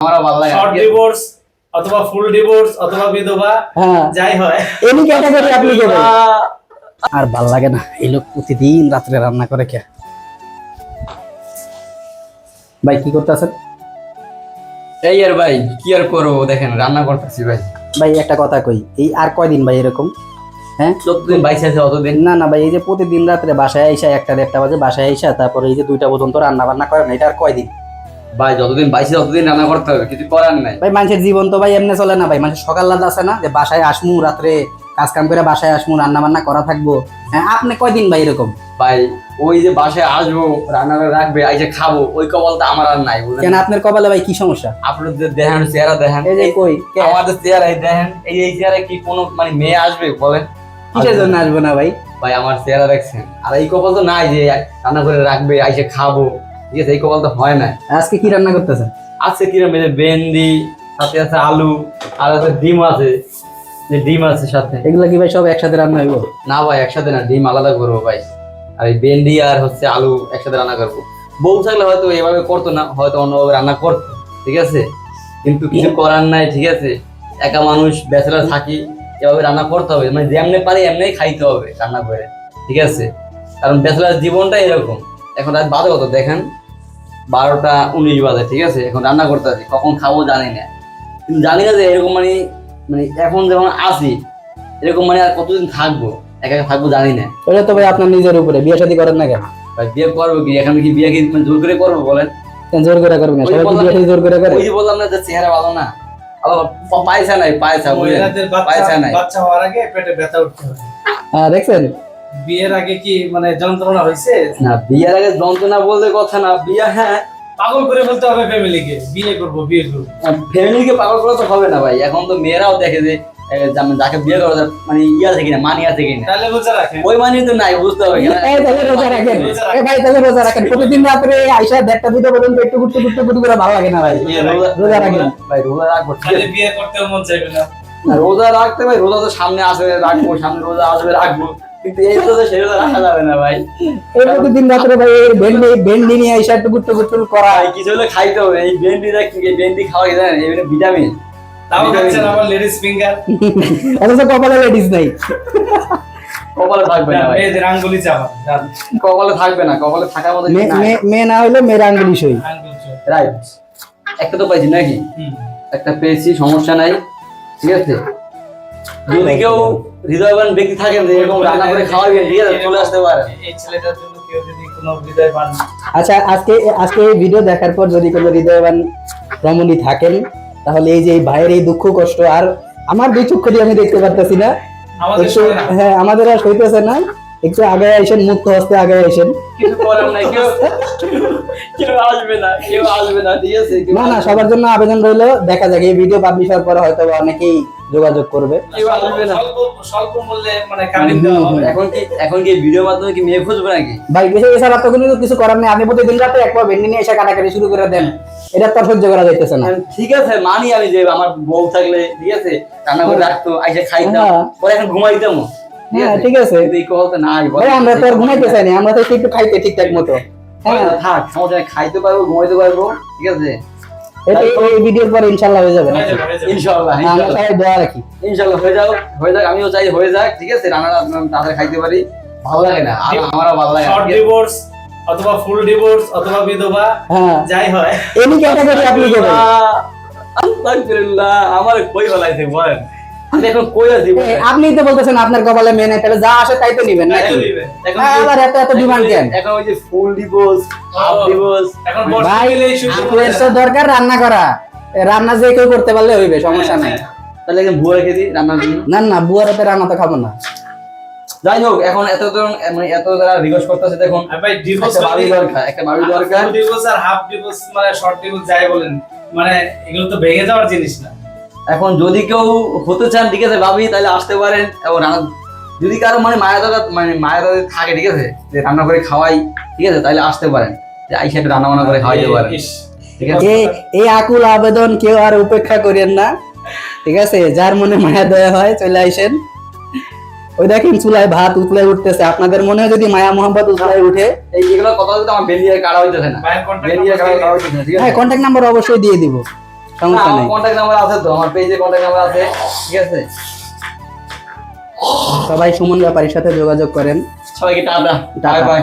আমারও ভালো লাগে। শর্ট ডিভোর্স অথবা ফুল ডিভোর্স অথবা বিধবা হ্যাঁ। যাই হয়। এনি ক্যাটাগরি আপনি করবেন আর ভালো লাগে না। এই লোক প্রতিদিন রাত্রে রান্না করে কে ভাই কি করতেছেন? এই আর ভাই কি আর করব? দেখেন রান্না করতেছি ভাই। ভাই একটা কথা কই। এই আর কয়দিন ভাই এরকম? হ্যাঁ? যতদিন বাইসে আছে অতদিন। না না ভাই এই যে প্রতিদিন রাত্রে বাসায় আইসা একটা দেড়টা বাজে বাসায় আইসা তারপরে এই যে দুইটা পর্যন্ত রান্না বান্না করেন এটা আর কয়দিন? ভাই যতদিন বাইসে ততদিন রান্না করতে হবে কিছু করার নাই। ভাই মানুষের জীবন তো ভাই এমনি চলে না ভাই। মানুষের সকাল রাত আছে না যে বাসায় আসমু রাত্রে কাজ কাম করে বাসায় আসমু রান্না বান্না করা থাকব। হ্যাঁ আপনি কয়দিন ভাই এরকম? ভাই ওই যে বাসায় আসব রান্না করে রাখবে এই যে খাব ওই কবলটা আমার আর নাই কেন আপনার কপালে ভাই কি সমস্যা? আপনার যে দেখেন চেহারা দেখেন। এই যে কই? আমাদের চেহারাই দেখেন এই এই চেহারা কি কোনো মানে মেয়ে আসবে বলেন? কিসের জন্য আসব না ভাই? ভাই আমার চেহারা দেখছেন। আর এই কপাল তো নাই যে রান্না করে রাখবে এসে খাব। ঠিক আছে এই কপাল তো হয় না। আজকে কি রান্না করতেছে? আজকে এই যে ভেন্ডি সাথে আছে আলু আর আছে ডিম আছে। যে ডিম আছে সাথে। এগুলো কি ভাই সব একসাথে রান্না হইব না ভাই একসাথে না ডিম আলাদা করব ভাই। আর এই ভেন্ডি আর হচ্ছে আলু একসাথে রান্না করব। বউ থাকলে হয়তো এভাবে করতো না হয়তো অন্যভাবে রান্না করতো ঠিক আছে? কিন্তু কিছু করার নাই ঠিক আছে? একা মানুষ ব্যাচেলার থাকি এভাবে রান্না করতে হবে। মানে যেমনি পারি এমনি খাইতে হবে রান্না করে ঠিক আছে? কারণ ব্যাচেলার জীবনটা এরকম। এখন রাত বাজে কত? দেখেন বারোটা উনিশ বাজে ঠিক আছে? এখন রান্না করতে আছি কখন খাব জানি না। কিন্তু জানি না যে এরকম মানে মানে এখন যখন আসি এরকম মানে আর কতদিন থাকব? একা একা থাকব জানি না। ওটা তো ভাই আপনার নিজের উপরে বিয়ে শাদী করেন না কেন? ভাই বিয়ে করব কি? এখন কি বিয়ে কি মানে জোর করে করব বলেন? জোর করে ওই সবাই কি বিয়ে জোর করে করে? ওই যে বললাম না যে চেহারা ভালো না। আবার পয়সা নাই পয়সা বুঝলেন? পয়সা নাই। বাচ্চা হওয়ার আগে পেটে ব্যথা উঠতে হবে। হ্যাঁ দেখছেন? বিয়ের আগে কি মানে যন্ত্রণা হয়েছে? না বিয়ের আগে যন্ত্রণা বলতে কথা না বিয়ে হ্যাঁ। পাগল করে বলতে হবে ফ্যামিলিকে বিয়ে করব বিয়ে করব। ফ্যামিলিকে পাগল করা তো হবে না ভাই এখন তো মেয়েরাও দেখে যে যাকে বিয়ে করা মানে ইয়া থেকে না মানি তাহলে বোঝা রাখেন। ওই মানি তো নাই বুঝতে হবে তাহলে রোজা রাখেন। ভাই তাহলে রোজা রাখেন। প্রতিদিন রাত্রে দেড়টা দুটো একটু ঘুরতে ঘুরতে ঘুরতে করে ভালো লাগে না ভাই। রোজা- রোজা রাখেন। ভাই রোজা রাখব আছে। বিয়ে করতেও মন চাইবে না। না, রোজা রাখতে ভাই রোজা তো সামনে আসবে রাখব সামনে রোজা আসবে রাখব। কিন্তু এই রোজা সেই রাখা যাবে না ভাই এই প্রতিদিন রাত্রে ভাই ভেন্ডি ভেন্ডি নিয়ে আইসা একটু ঘুরতে ঘুরতে করা। কিছু হলে খাইতে হবে। এই ভেন্ডি দেখ ভেন্ডি খাওয়া জানেন? এই ভিটামিন। তাও খাচ্ছেন আবার লেডিস ফিঙ্গার। অথচ কপালে লেডিস নাই। কপালে থাকবে না ভাই। মেয়েদের আঙ্গুলি চাপা কপালে থাকবে না কপালে থাকার মতো মে- মে- মেয়ে না হইলে মেয়ের আঙ্গুলি সই। রাইট একটা তো পাইছি নাকি? একটা পেয়েছি সমস্যা নাই। ঠিক আছে? যদি কেউ হৃদয়বান ব্যক্তি থাকেন যে এরকম রান্না করে খাওয়াবেন ঠিক আছে চলে আসতে পারে। এই ছেলেটার জন্য কেউ যদি কোনো হৃদয় পান। আচ্ছা আজকে আজকে এই ভিডিও দেখার পর যদি কোনো হৃদয়বান রমণী থাকেন তাহলে এই যে এই ভাইয়ের এই দুঃখ কষ্ট আর আমার দুই চক্ষু দিয়ে আমি দেখতে পারতেছি না। হ্যাঁ আমাদের আর সইতেছে না। একটু আগে আইসেন মুক্ত হস্তে আগে আইসেন কিছু করার নাই কেউ কেউ আসবে না না ঠিক আছে? কেউ না না সবার জন্য আবেদন রইল। দেখা যাক এই ভিডিও পাবলিশ হওয়ার পরে হয়তো অনেকেই যোগাযোগ করবে। স্বল্প মূল্যে মানে এখন কি এখন কি ভিডিও মাধ্যমে কি মেয়ে খুঁজবে নাকি ভাই বেশি এছাড়া তো কিন্তু কিছু করার নেই। আপনি প্রতিদিন রাতে একবার ভেন্ডি নিয়ে এসে কাটাকাটি শুরু করে দেন। এটা তো সহ্য করা যাইতেছে না। ঠিক আছে মানি আমি যে আমার বউ থাকলে ঠিক আছে রান্না করে রাখতো আইসা খাইতাম হ্যাঁ। পরে এখন ঘুমাই দিতাম ঠিক হ্যাঁ আছে? ঠিক আমরা তো আর ঘুমাইতে চাই না আমরা তো একটু খাইতে ঠিকঠাক মতো। হ্যাঁ। থাক সমস্যা খাইতে পারব ঘুমাইতে পারব ঠিক আছে? এটা এই ভিডিওর পরে ইনশাল্লাহ হয়ে যাবে হয়ে যাবে, হয়ে যাবে। ইনশাআল্লাহ আমরা সবাই দোয়া রাখি। ইনশাআল্লাহ হয়ে যাও হয়ে যাক আমিও চাই হয়ে যাক ঠিক আছে? রান্না তাড়াতাড়ি খাইতে পারি। ভালো লাগে না আমারও ভালো লাগে শর্ট ডিভোর্স অথবা ফুল ডিভোর্স অথবা বিধবা হ্যাঁ। যাই হয়। এনি ক্যাটাগরি আপনি করবেন আলহামদুলিল্লাহ আমার কই ভালাইছে বলেন। আপনি তো বলতেছেন আপনার কপালে মেয়ে নেই তাহলে যা আসে তাই তো নিবেন হ্যাঁ, আবার এত এত ডিমান্ড কেন? এখন ওই যে ফুল ডিভোর্স হাফ এখন ভাই দরকার রান্না করা। রান্না যে কেউ করতে পারলে হইবে সমস্যা নাই। তাহলে বুয়া রেখে দিই রান্নার জন্য? না না বুয়ার হাতে রান্না তো খাব না। যাই হোক এখন এত মানে এত যারা রিকোয়েস্ট করতেছে দেখুন ভাই ডিভোর্স বাড়ি দরকার একটা বাড়ি দরকার। ডিভোর্স আর হাফ ডিভোর্স মানে শর্ট ডিভোর্স যাই বলেন মানে এগুলো তো ভেঙে যাওয়ার জিনিস না। এখন যদি কেউ হতে চান ঠিক আছে ভাবি তাহলে আসতে পারেন। এবং যদি কারও মানে মায়া দাদা মানে মায়া দাদা থাকে ঠিক আছে যে রান্না করে খাওয়াই ঠিক আছে তাহলে আসতে পারেন। যে আইসা একটু রান্না বান্না করে খাওয়াইতে পারেন। ঠিক আছে? এই এই আকুল আবেদন কেউ আর উপেক্ষা করেন না। ঠিক আছে যার মনে মায়া দয়া হয় চলে আইসেন ওই দেখেন চুলায় ভাত উতলায় উঠতেছে। আপনাদের মনে হয় যদি মায়া মোহাম্মদ উতলায় উঠে। এইগুলো কথা বলতে আমার বেরিয়ে কাটা হইতেছে না। দিয়ে কাটা হইতেছে না ঠিক হ্যাঁ কন্ট্যাক্ট নাম্বার অবশ্যই দিয়ে দিব। সমস্যা নেই। কন্টাক্ট নাম্বার আছে তো আমার পেজে কন্টাক্ট নাম্বার আছে ঠিক আছে? সবাই সুমন ব্যাপারীর সাথে যোগাযোগ করেন। সবাইকে টাটা। Bye bye